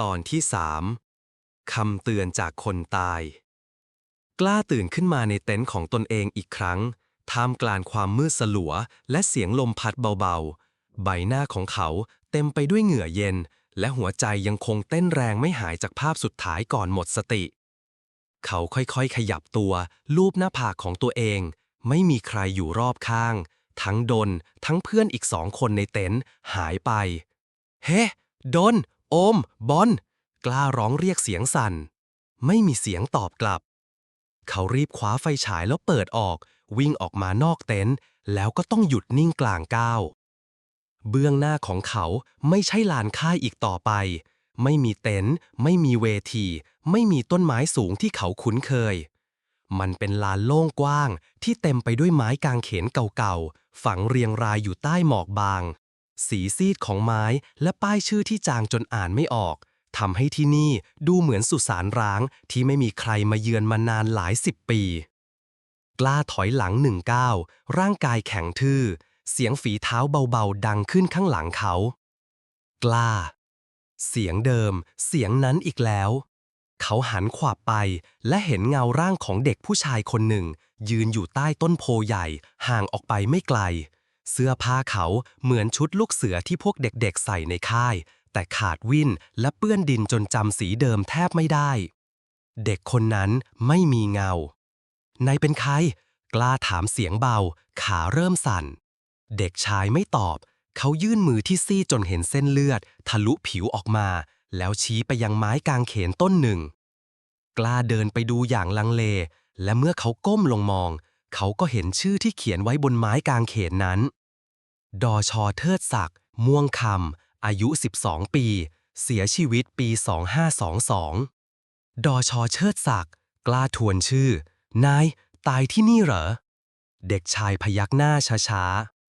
ตอนที่สามคำเตือนจากคนตาย กล้าตื่นขึ้นมาในเต็นท์ของตนเองอีกครั้ง ท่ามกลางความมืดสลัว และเสียงลมพัดเบาๆ ใบหน้าของเขาเต็มไปด้วยเหงื่อเย็น และหัวใจยังคงเต้นแรงไม่หายจากภาพสุดท้ายก่อนหมดสติ เขาค่อยๆ ขยับตัวลูบหน้าผากของตัวเอง ไม่มีใครอยู่รอบข้าง ทั้งดน ทั้งเพื่อนอีกสองคนในเต็นท์หายไป เฮ้ ดน โอม บอล กล้าร้องเรียกเสียงสั่น ไม่มีเสียงตอบกลับ เขารีบคว้าไฟฉายแล้วเปิดออก วิ่งออกมานอกเต็นท์แล้วก็ต้องหยุดนิ่งกลางก้าวเบื้องหน้าของเขาไม่ใช่ลานค่ายอีกต่อไป ไม่มีเต็นท์ไม่มีเวที ไม่มีต้นไม้สูงที่เขาคุ้นเคย มันเป็นลานโล่งกว้างที่เต็มไปด้วยไม้กางเขนเก่าๆ ฝังเรียงรายอยู่ใต้หมอกบาง สีซีดของไม้และป้ายชื่อที่จางจนอ่านไม่ออกทำให้ที่นี่ดูเหมือนสุสานร้างที่ไม่มีใครมาเยือนมานานหลายสิบปี กล้าถอยหลังหนึ่งก้าวร่างกายแข็งทื่อ เสียงฝีเท้าเบาๆ ดังขึ้นข้างหลังเขา กล้า เสียงเดิม เสียงนั้นอีกแล้ว เขาหันขวับไปและเห็นเงาร่างของเด็กผู้ชายคนหนึ่ง ยืนอยู่ใต้ต้นโพใหญ่ห่างออกไปไม่ไกล เสื้อผ้าเขาเหมือนชุดลูกเสือที่พวกเด็กๆใส่ในค่าย แต่ขาดวิ่นและเปื้อนดินจนจำสีเดิมแทบไม่ได้ เด็กคนนั้นไม่มีเงา นายเป็นใคร กล้าถามเสียงเบา ขาเริ่มสั่น เด็กชายไม่ตอบ เขายื่นมือที่ซี่จนเห็นเส้นเลือด ทะลุผิวออกมา แล้วชี้ไปยังไม้กางเขนต้นหนึ่ง กล้าเดินไปดูอย่างลังเล และเมื่อเขาก้มลงมอง เขาก็เห็นชื่อที่เขียนไว้บนไม้กางเขนนั้น ดอชอเทิดศักดิ์ม่วงคำอายุ 12 ปี เสียชีวิตปี 2522 ดอชอเชิดศักดิ์กล้าทวนชื่อ นาย ตายที่นี่เหรอ เด็กชายพยักหน้าช้า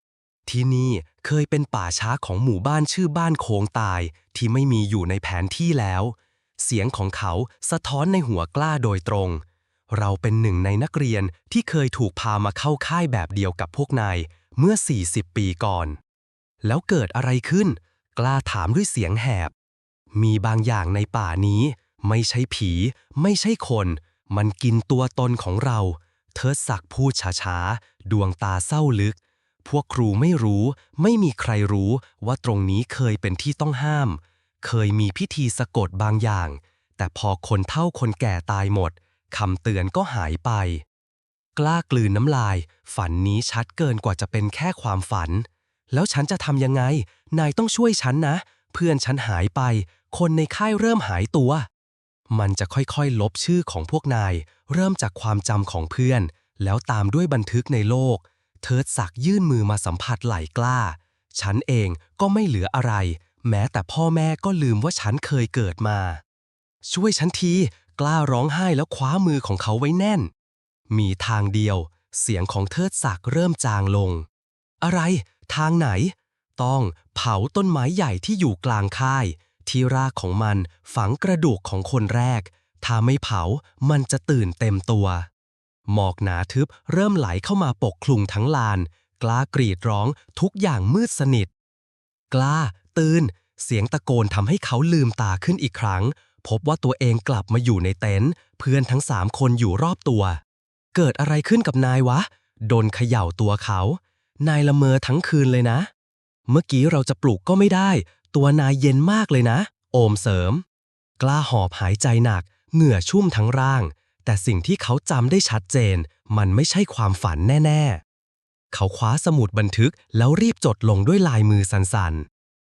ๆ ที่นี่เคยเป็นป่าช้าของหมู่บ้านชื่อบ้านโคงตายที่ไม่มีอยู่ในแผนที่แล้ว เสียงของเขาสะท้อนในหัวกล้าโดยตรง เราเป็นหนึ่งในนักเรียนที่เคยถูกพามาเข้าค่ายแบบเดียวกับพวกนายเมื่อ 40 ปีก่อน แล้วเกิดอะไรขึ้น กล้าถามด้วยเสียงแหบ มีบางอย่างในป่านี้ ไม่ใช่ผี ไม่ใช่คน มันกินตัวตนของเรา เทิดศักดิ์พูดช้าๆ ดวงตาเศร้าลึก พวกครูไม่รู้ ไม่มีใครรู้ว่าตรงนี้เคยเป็นที่ต้องห้าม เคยมีพิธีสะกดบางอย่าง แต่พอคนเฒ่าคนแก่ตายหมด คำเตือนก็หายไป กล้ากลืนน้ำลาย ฝันนี้ชัดเกินกว่าจะเป็นแค่ความฝัน แล้วฉันจะทำยังไง นายต้องช่วยฉันนะ เพื่อนฉันหายไป คนในค่ายเริ่มหายตัว มันจะค่อยๆ ลบชื่อของพวกนาย เริ่มจากความจำของเพื่อน แล้วตามด้วยบันทึกในโลก เทิดศักยื่นมือมาสัมผัสไหล่กล้า ฉันเองก็ไม่เหลืออะไร แม้แต่พ่อแม่ก็ลืมว่าฉันเคยเกิดมาช่วยฉันที กล้าร้องไห้แล้วคว้ามือของเขาไว้แน่น มีทางเดียว เสียงของเทิดศักดิ์เริ่มจางลง อะไร ทางไหน ต้องเผาต้นไม้ใหญ่ที่อยู่กลางค่าย ที่รากของมันฝังกระดูกของคนแรก ถ้าไม่เผามันจะตื่นเต็มตัว หมอกหนาทึบเริ่มไหลเข้ามาปกคลุมทั้งลาน กล้ากรีดร้องทุกอย่างมืดสนิท กล้า ตื่นเสียงตะโกนทำให้เขาลืมตาขึ้นอีกครั้ง พบว่าตัวเองกลับมาอยู่ในเต็นท์เพื่อนทั้งสามคนอยู่รอบตัว เกิดอะไรขึ้นกับนายวะ โดนเขย่าตัวเขา นายละเมอทั้งคืนเลยนะ เมื่อกี้เราจะปลุกก็ไม่ได้ ตัวนายเย็นมากเลยนะ โอมเสริม กล้าหอบหายใจหนัก เหงื่อชุ่มทั้งร่าง แต่สิ่งที่เขาจำได้ชัดเจน มันไม่ใช่ความฝันแน่ ๆ เขาคว้าสมุดบันทึกแล้วรีบจดลงด้วยลายมือสันๆ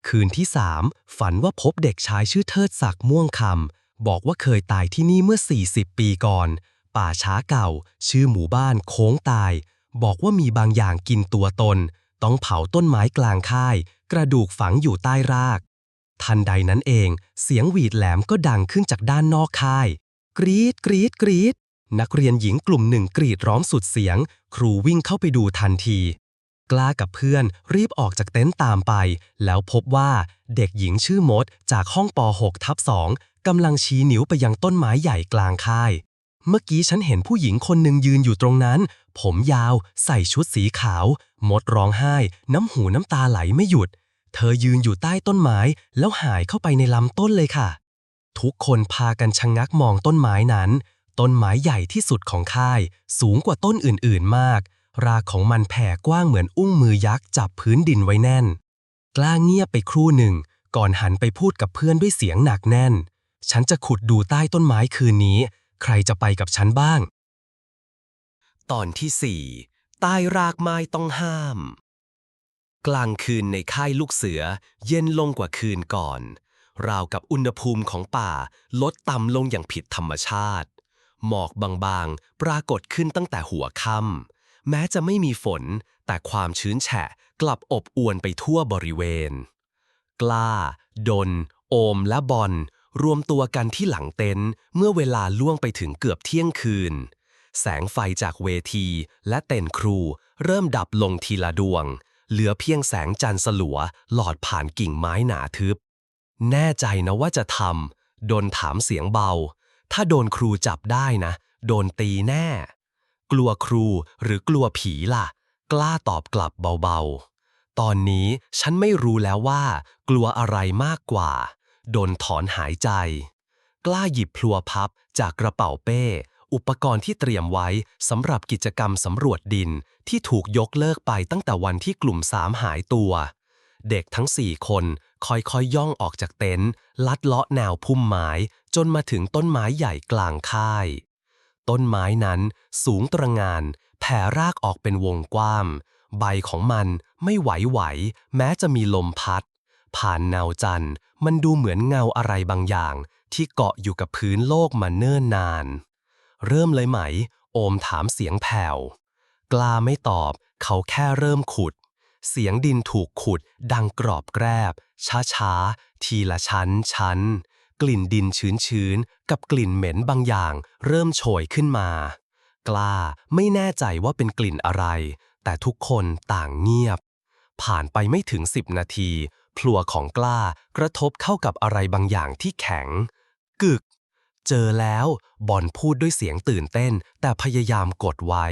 คืนที่สามฝันว่าพบเด็กชายชื่อเทิดศักดิ์ม่วงคำบอกว่าเคยตายที่นี่เมื่อ 40 ปีก่อน ป่าช้าเก่า ชื่อหมู่บ้านโค้งตาย บอกว่ามีบางอย่างกินตัวตน ต้องเผาต้นไม้กลางค่าย กระดูกฝังอยู่ใต้ราก ทันใดนั้นเอง เสียงหวีดแหลมก็ดังขึ้นจากด้านนอกค่าย กรีดกรีดกรีดนักเรียนหญิงกลุ่มหนึ่งกรีดร้องสุดเสียง ครูวิ่งเข้าไปดูทันที กล้ากับเพื่อน รีบออกจากเต็นท์ตามไป แล้วพบว่าเด็กหญิงชื่อมดจากห้องป .6 ทับ2กำลังชี้นิ้วไปยังต้นไม้ใหญ่กลางค่าย เมื่อกี้ฉันเห็นผู้หญิงคนหนึ่งยืนอยู่ตรงนั้น ผมยาว ใส่ชุดสีขาว มดร้องไห้ น้ำหูน้ำตาไหลไม่หยุด เธอยืนอยู่ใต้ต้นไม้ แล้วหายเข้าไปในลำต้นเลยค่ะ ทุกคนพากันชะงงักมองต้นไม้นั้น ต้นไม้ใหญ่ที่สุดของค่าย สูงกว่าต้นอื่นๆมาก รากของมันแผ่กว้างเหมือนอุ้งมือยักษ์จับพื้นดินไว้แน่น กล้าเงียบไปครู่หนึ่ง ก่อนหันไปพูดกับเพื่อนด้วยเสียงหนักแน่น ฉันจะขุดดูใต้ต้นไม้คืนนี้ ใครจะไปกับฉันบ้าง ตอนที่สี่ใต้รากไม้ต้องห้าม กลางคืนในค่ายลูกเสือ เย็นลงกว่าคืนก่อน ราวกับอุณหภูมิของป่าลดต่ำลงอย่างผิดธรรมชาติ หมอกบางๆ ปรากฏขึ้นตั้งแต่หัวค่ำ แม้จะไม่มีฝน แต่ความชื้นแฉะกลับอบอวนไปทั่วบริเวณ กล้า ดน โอมและบอลรวมตัวกันที่หลังเต็นท์เมื่อเวลาล่วงไปถึงเกือบเที่ยงคืน แสงไฟจากเวทีและเต็นท์ครูเริ่มดับลงทีละดวง เหลือเพียงแสงจันทร์สลัวหลอดผ่านกิ่งไม้หนาทึบ แน่ใจนะว่าจะทำ ดนถามเสียงเบา ถ้าโดนครูจับได้นะ โดนตีแน่ กลัวครูหรือกลัวผีล่ะ กล้าตอบกลับเบาๆ ตอนนี้ฉันไม่รู้แล้วว่า กลัวอะไรมากกว่า โดนถอนหายใจ กล้าหยิบพลัวพับจากกระเป๋าเป้ อุปกรณ์ที่เตรียมไว้สำหรับกิจกรรมสำรวจดินที่ถูกยกเลิกไปตั้งแต่วันที่กลุ่มสามหายตัว เด็กทั้งสี่คนค่อยๆย่องออกจากเต็นท์ลัดเลาะแนวพุ่มไม้จนมาถึงต้นไม้ใหญ่กลางค่าย ต้นไม้นั้นสูงตระงาน แผ่รากออกเป็นวงกว้างใบของมันไม่ไหวไหว แม้จะมีลมพัด ผ่านเงาจันทร์มันดูเหมือนเงาอะไรบางอย่าง ที่เกาะอยู่กับพื้นโลกมาเนิ่นนาน เริ่มเลยไหม โอมถามเสียงแผ่ว กล้าไม่ตอบ เขาแค่เริ่มขุด เสียงดินถูกขุด ดังกรอบแกรบ ช้าๆทีละชั้นชั้น กลิ่นดินชื้นๆ กับกลิ่นเหม็นบางอย่าง เริ่มโชยขึ้นมา กล้าไม่แน่ใจว่าเป็นกลิ่นอะไร แต่ทุกคนต่างเงียบ ผ่านไปไม่ถึงสิบนาทีพลัวของกล้ากระทบเข้ากับอะไรบางอย่างที่แข็ง กึก เจอแล้วบอลพูดด้วยเสียงตื่นเต้น แต่พยายามกดไว้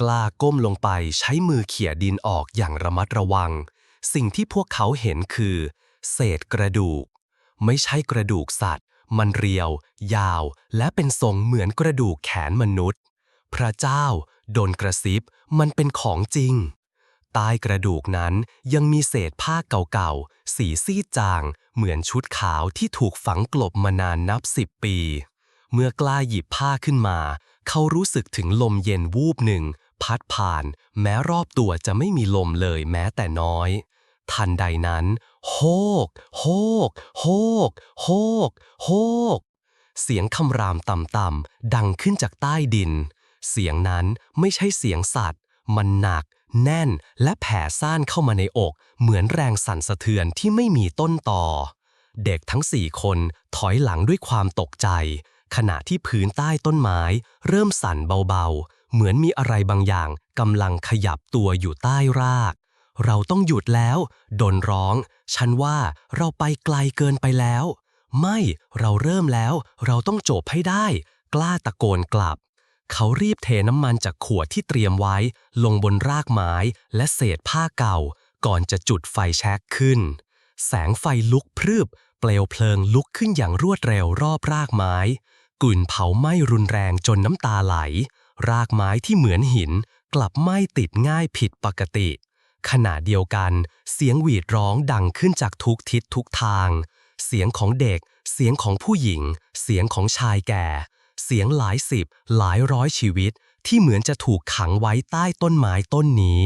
กล้าก้มลงไปใช้มือเขี่ยดินออกอย่างระมัดระวัง สิ่งที่พวกเขาเห็นคือ เศษกระดูก ไม่ใช่กระดูกสัตว์ มันเรียว ยาว และเป็นทรงเหมือนกระดูกแขนมนุษย์ พระเจ้า โดนกระซิบ มันเป็นของจริง ใต้กระดูกนั้นยังมีเศษผ้าเก่าๆ สีซีดจาง เหมือนชุดขาวที่ถูกฝังกลบมานานนับสิบปี เมื่อกล้าหยิบผ้าขึ้นมา เขารู้สึกถึงลมเย็นวูบหนึ่ง พัดผ่าน แม้รอบตัวจะไม่มีลมเลยแม้แต่น้อย ทันใดนั้น โฮก โฮก โฮก โฮก โฮก เสียงคำรามต่ำๆดังขึ้นจากใต้ดิน เสียงนั้นไม่ใช่เสียงสัตว์ มันหนัก แน่น และแผ่ซ่านเข้ามาในอก เหมือนแรงสั่นสะเทือนที่ไม่มีต้นต่อ เด็กทั้งสี่คนถอยหลังด้วยความตกใจ ขณะที่พื้นใต้ต้นไม้ เริ่มสั่นเบาๆ เหมือนมีอะไรบางอย่างกำลังขยับตัวอยู่ใต้ราก เราต้องหยุดแล้ว ดนร้อง ฉันว่าเราไปไกลเกินไปแล้ว ไม่เราเริ่มแล้ว เราต้องจบให้ได้ กล้าตะโกนกลับ เขารีบเทน้ำมันจากขวดที่เตรียมไว้ ลงบนรากไม้และเศษผ้าเก่า ก่อนจะจุดไฟแช็กขึ้น แสงไฟลุกพรึบ เปลวเพลิงลุกขึ้นอย่างรวดเร็วรอบรากไม้กลิ่นเผาไหม้รุนแรงจนน้ำตาไหล รากไม้ที่เหมือนหิน กลับไหม้ติดง่ายผิดปกติ ขณะเดียวกัน เสียงหวีดร้องดังขึ้นจากทุกทิศทุกทาง เสียงของเด็ก เสียงของผู้หญิง เสียงของชายแก่ เสียงหลายสิบ หลายร้อยชีวิต ที่เหมือนจะถูกขังไว้ใต้ต้นไม้ต้นนี้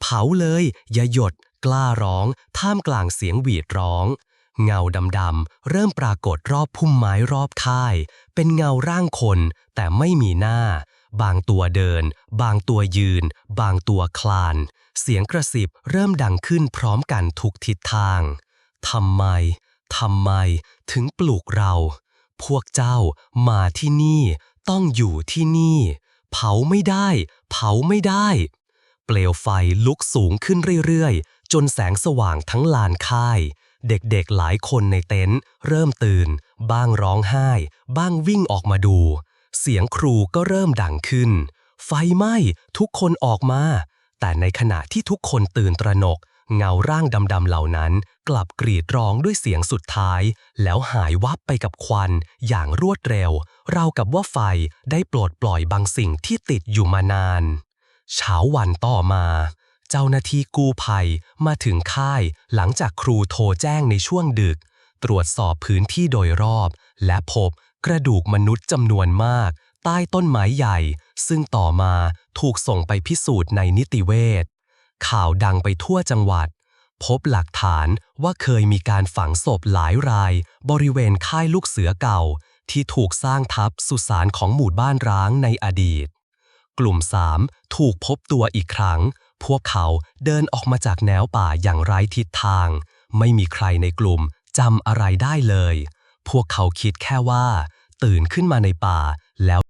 เผาเลย อย่าหยด กล้าร้อง ท่ามกลางเสียงหวีดร้อง เงาดำๆเริ่มปรากฏรอบพุ่มไม้รอบค่าย เป็นเงาร่างคน แต่ไม่มีหน้า บางตัวเดิน บางตัวยืน บางตัวคลาน เสียงกระสิบเริ่มดังขึ้นพร้อมกันทุกทิศทาง ทำไม ทำไม ถึงปลูกเรา พวกเจ้ามาที่นี่ ต้องอยู่ที่นี่ เผาไม่ได้ เผาไม่ได้ เปลวไฟลุกสูงขึ้นเรื่อยๆ จนแสงสว่างทั้งลานค่าย เด็กๆหลายคนในเต็นท์เริ่มตื่น บ้างร้องไห้ บ้างวิ่งออกมาดู เสียงครูก็เริ่มดังขึ้น ไฟไหม้ทุกคนออกมา แต่ในขณะที่ทุกคนตื่นตระหนก เงาร่างดำๆเหล่านั้น กลับกรีดร้องด้วยเสียงสุดท้าย แล้วหายวับไปกับควันอย่างรวดเร็ว เรากับว่าไฟได้ปลดปล่อยบางสิ่งที่ติดอยู่มานาน เช้าวันต่อมา เจ้าหน้าที่กู้ภัยมาถึงค่ายหลังจากครูโทรแจ้งในช่วงดึก ตรวจสอบพื้นที่โดยรอบ และพบ กระดูกมนุษย์จำนวนมาก ใต้ต้นไม้ใหญ่ ซึ่งต่อมาถูกส่งไปพิสูจน์ในนิติเวชข่าวดังไปทั่วจังหวัด พบหลักฐานว่าเคยมีการฝังศพหลายราย บริเวณค่ายลูกเสือเก่า ที่ถูกสร้างทับสุสานของหมู่บ้านร้างในอดีต กลุ่ม3ถูกพบตัวอีกครั้ง พวกเขาเดินออกมาจากแนวป่าอย่างไร้ทิศทาง ไม่มีใครในกลุ่มจำอะไรได้เลย พวกเขาคิดแค่ว่า ตื่นขึ้นมาในป่าแล้ว